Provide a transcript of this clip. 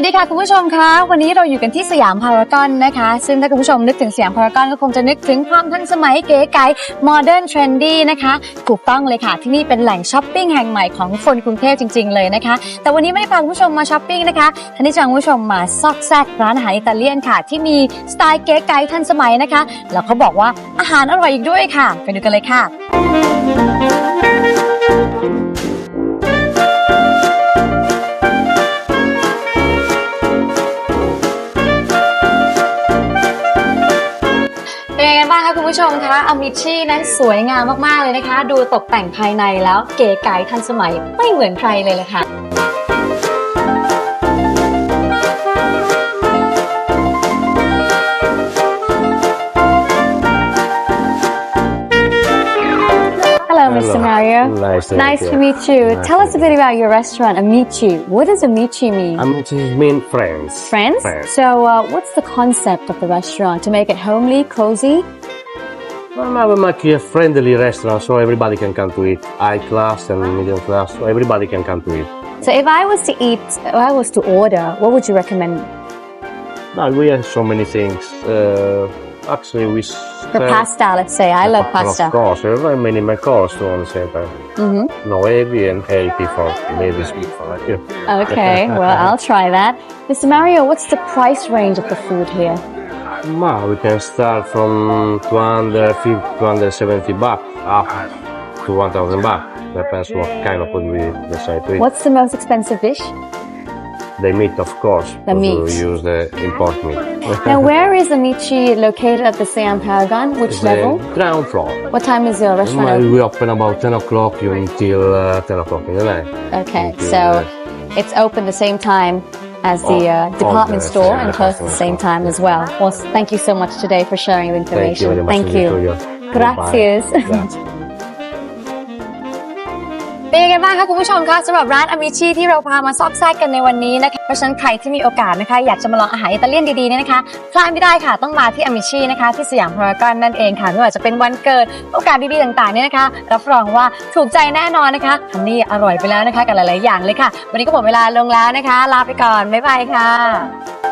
วัสดีค่ะคุณผู้ชมคะวันนี้เราอยู่กันที่สยามพารากอนนะคะ ซึ่งถ้าคุณผู้ชมนึกถึงสยามพารากอนก็คงจะนึกถึงความทันสมัยเก๋ไก๋โมเดิร์นเทรนดี้นะคะถูกต้องเลยค่ะที่นี่เป็นแหล่งช้อปปิ้งแห่งใหม่ของคนกรุงเทพจริง ๆ เลยนะคะ แต่วันนี้ไม่ได้พาคุณผู้ชมมาช้อปปิ้งนะคะท่านี้จะพาคุณผู้ชมมาซอกแซกร้านอาหารอิตาเลียนค่ะ ที่มีสไตล์เก๋ไก๋ทันสมัยนะคะแล้วเขาบอกว่าอาหารอร่อยอีกด้วยค่ะ ไปดูกันเลยค่ะ ไงกันบ้างคะคุณผู้ชมคะอมิชี่นั้นสวยงามมากๆเลยนะคะ ดูตกแต่งภายในแล้วเก๋ไก๋ทันสมัยไม่เหมือนใครเลยเลยค่ะ Hello. Mario. Nice to Nice meet to you. meet you. Nice Tell us a bit about your restaurant, Amici. What does Amici mean? I'm mean friends. Friends? Friends. So, uh, what's the concept of the restaurant? To make it homely, cozy? Well, we make a friendly restaurant so everybody can come to eat. High class and medium class, so everybody can come to eat. So, if I was to eat, if I was to order, what would you recommend? Now we have so many things. Uh, actually, we For sell- pasta, let's say. I love pasta. Of course, there are many many course on the same time. hmm No heavy and healthy for ladies for like you. Okay, well, I'll try that. Mr. Mario, what's the price range of the food here? Ma, we can start from 250, 270 baht up to 1000 baht. Depends what kind of food we decide to eat. What's the most expensive dish? The meat, of course. The meat. We use the import meat. Now, where is the Amici located at the Siam Paragon? Which It's the level? ground floor. What time is your restaurant open? We open about 10 o'clock until uh, 10 o'clock in the night. Okay, Until, so uh, it's open the same time as the uh, department the store and closed at the same time as well. Well, thank you so much today for sharing Thank you information. very much. Thank you. for Gracias. เป็นยังไงบ้างคะคุณผู้ชมคะสำหรับร้านอ m มิชีที่เราพามาซอกแซกกันในวันนี้นะคะเพราะฉะนั้นใครที่มีโอกาสนะคะ อยากจะมาลองอาหารอิตาเลียนดีๆเนี่ยนะคะพลาดไม่ได้ค่ะต้องมาที่อ m มิชีนะคะที่สยามพารากอนนั่นเองค่ะไม่ว่าจะเป็นวันเกิดโอกาสดีๆต่างๆเนี่ยนะคะรับรองว่าถูกใจแน่นอนนะคะทันนี่อร่อยไปแล้วนะคะกับหลายๆอย่างเลยค่ะ วันนี้ก็หมดเวลาลงแล้วนะคะ ลาไปก่อนบ๊ายบายค่ะ